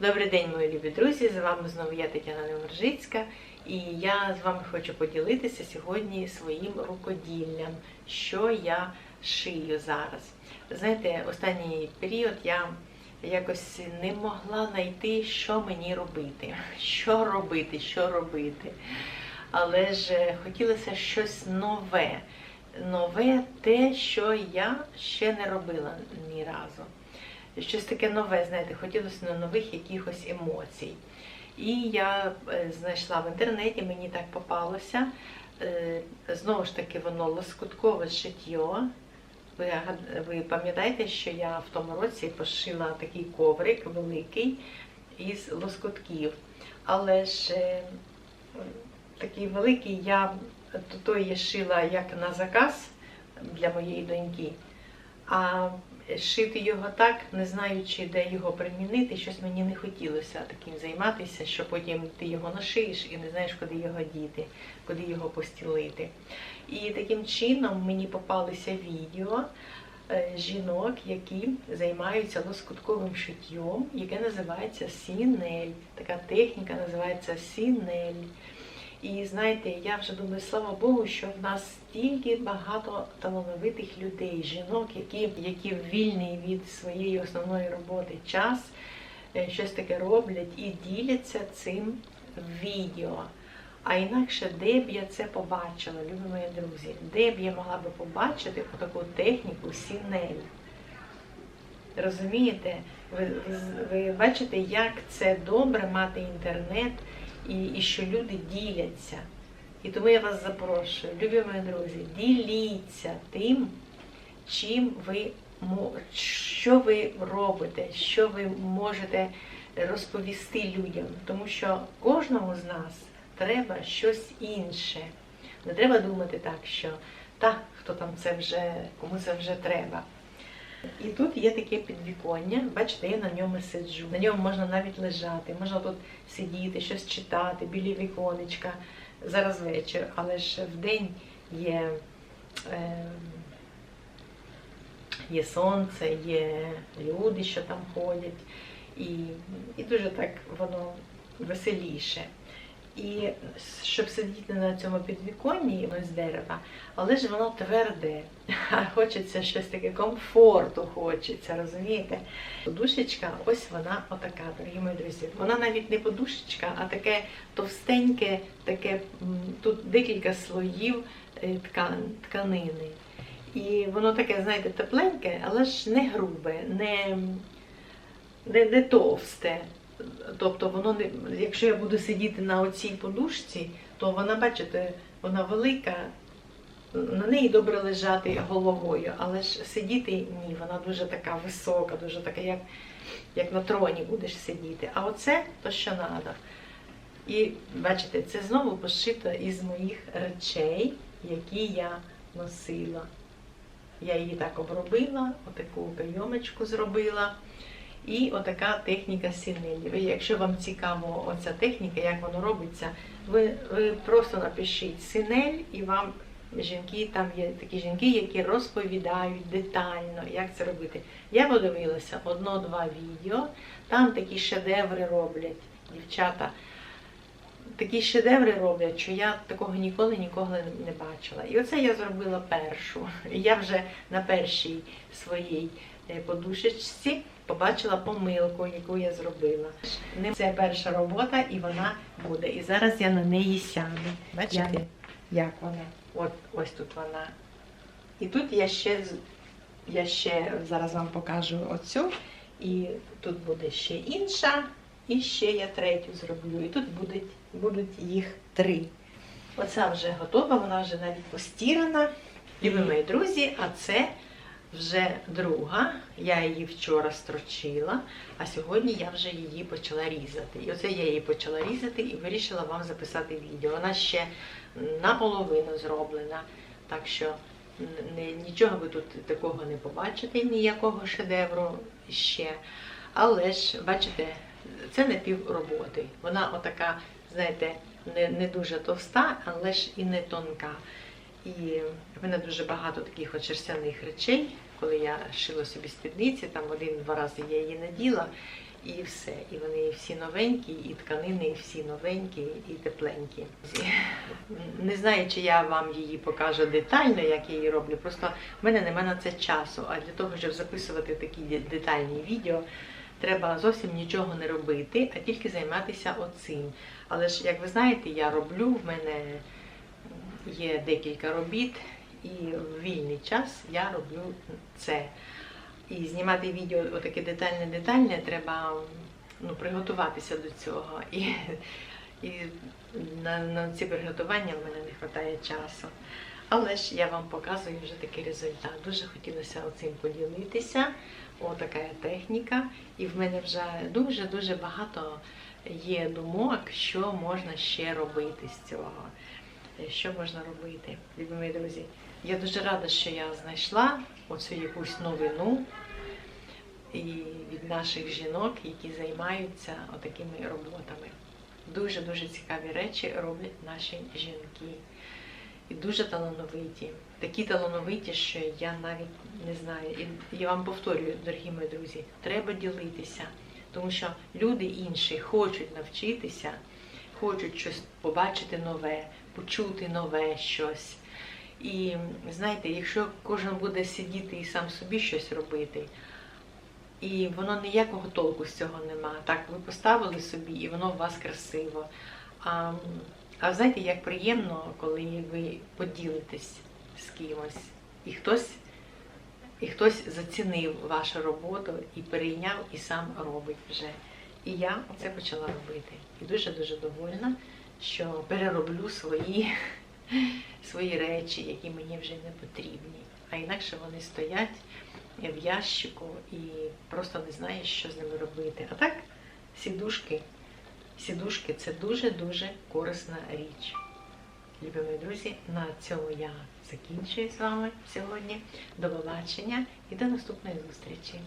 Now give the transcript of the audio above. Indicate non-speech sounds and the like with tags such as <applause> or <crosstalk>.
Добрий день, мої любі друзі! З вами знову я Тетяна Невержицька, і я з вами хочу поділитися сьогодні своїм рукоділлям, що я шию зараз. Знаєте, останній період я якось не могла знайти, що мені робити, що робити, що робити. Але ж хотілося щось нове. Нове те, що я ще не робила ні разу щось таке нове, знаєте, хотілося на нових якихось емоцій. І я е, знайшла в інтернеті, мені так попалося. е, Знову ж таки, воно лоскуткове шиття. Ви, ви пам'ятаєте, що я в тому році пошила такий коврик великий із лоскутків. Але ж е, такий великий я то той я шила як на заказ для моєї доньки. А шити його так, не знаючи, де його примінити, щось мені не хотілося таким займатися, що потім ти його нашиєш і не знаєш, куди його діти, куди його постілити. І таким чином мені попалися відео е, жінок, які займаються лоскутковим шиттям, яке називається сінель. Така техніка називається сінель. І знаєте, я вже думаю, слава Богу, що в нас стільки багато талановитих людей, жінок, які, які вільний від своєї основної роботи час, е, щось таке роблять і діляться цим відео. А інакше, де б я це побачила, любі мої друзі, де б я могла би побачити таку техніку сінель. Розумієте, ви, ви бачите, як це добре мати інтернет і, і що люди діляться. І тому я вас запрошую, любі мої друзі, діліться тим, чим ви що ви робите, що ви можете розповісти людям. Тому що кожному з нас треба щось інше. Не треба думати так, що та, хто там це вже, кому це вже треба. І тут є таке підвіконня, бачите, я на ньому сиджу. На ньому можна навіть лежати, можна тут сидіти, щось читати, білі віконечка. Зараз вечір, але ж в день є, е, є сонце, є люди, що там ходять, і, і дуже так воно веселіше. І щоб сидіти на цьому підвіконні воно з дерева, але ж воно тверде. <laughs> А хочеться щось таке комфорту, хочеться, розумієте? Подушечка, ось вона отака, дорогі мої друзі. Вона навіть не подушечка, а таке товстеньке, таке тут декілька слоїв е, ткан, тканини. І воно таке, знаєте, тепленьке, але ж не грубе, не, не, не товсте. Тобто воно не, якщо я буду сидіти на оцій подушці, то вона, бачите, вона велика, на неї добре лежати головою, але ж сидіти ні, вона дуже така висока, дуже така, як, як на троні будеш сидіти. А оце то, що треба. І бачите, це знову пошито із моїх речей, які я носила. Я її так обробила, отаку кайомочку зробила. І отака техніка синелі. Якщо вам цікаво оця техніка, як воно робиться, ви, ви просто напишіть синель і вам жінки, там є такі жінки, які розповідають детально, як це робити. Я подивилася одно-два відео, там такі шедеври роблять дівчата. Такі шедеври роблять, що я такого ніколи ніколи не бачила. І оце я зробила першу. І я вже на першій своїй е, подушечці побачила помилку, яку я зробила. Це перша робота, і вона буде. І зараз я на неї сяду. Бачите, як вона? От ось тут вона. І тут я ще я ще зараз вам покажу оцю. І тут буде ще інша, і ще я третю зроблю. І тут будуть, будуть їх три. Оця вже готова, вона вже навіть постірана. Любі мої друзі, а це вже друга. Я її вчора строчила, а сьогодні я вже її почала різати. І оце я її почала різати і вирішила вам записати відео. Вона ще наполовину зроблена, так що нічого ви тут такого не побачите, ніякого шедевру ще. Але ж, бачите, це не пів роботи. Вона отака, знаєте, не, не дуже товста, але ж і не тонка. І в мене дуже багато таких от шерстяних речей, коли я шила собі спідниці, там один-два рази я її наділа. і все. І вони всі новенькі, і тканини всі новенькі, і тепленькі. Не знаю, чи я вам її покажу детально, як я її роблю. Просто в мене немає на це часу. А для того, щоб записувати такі детальні відео, треба зовсім нічого не робити, а тільки займатися оцим. Але ж, як ви знаєте, я роблю, в мене є декілька робіт, і в вільний час я роблю це. І знімати відео отаке детальне-детальне, треба ну, приготуватися до цього. І, і на, на ці приготування в мене не вистачає часу. Але ж я вам показую вже такий результат. Дуже хотілося цим поділитися. Отака техніка. І в мене вже дуже-дуже багато є думок, що можна ще робити з цього. Що можна робити, любі друзі. Я дуже рада, що я знайшла оцю якусь новину від наших жінок, які займаються отакими роботами. Дуже-дуже цікаві речі роблять наші жінки. І дуже талановиті. Такі талановиті, що я навіть не знаю. І я вам повторюю, дорогі мої друзі, треба ділитися, тому що люди інші хочуть навчитися, хочуть щось побачити нове, почути нове щось. І знаєте, якщо кожен буде сидіти і сам собі щось робити, і воно ніякого толку з цього нема. Так, ви поставили собі, і воно у вас красиво. А, а знаєте, як приємно, коли ви поділитесь з кимось, і хтось, і хтось зацінив вашу роботу і перейняв, і сам робить вже. І я це почала робити. І дуже-дуже довольна, що перероблю свої, <laughs> свої речі, які мені вже не потрібні. А інакше вони стоять в ящику і просто не знаєш, що з ними робити. А так, сідушки, сідушки це дуже-дуже корисна річ. Любі мої друзі, на цьому я закінчую з вами сьогодні. До побачення і до наступної зустрічі.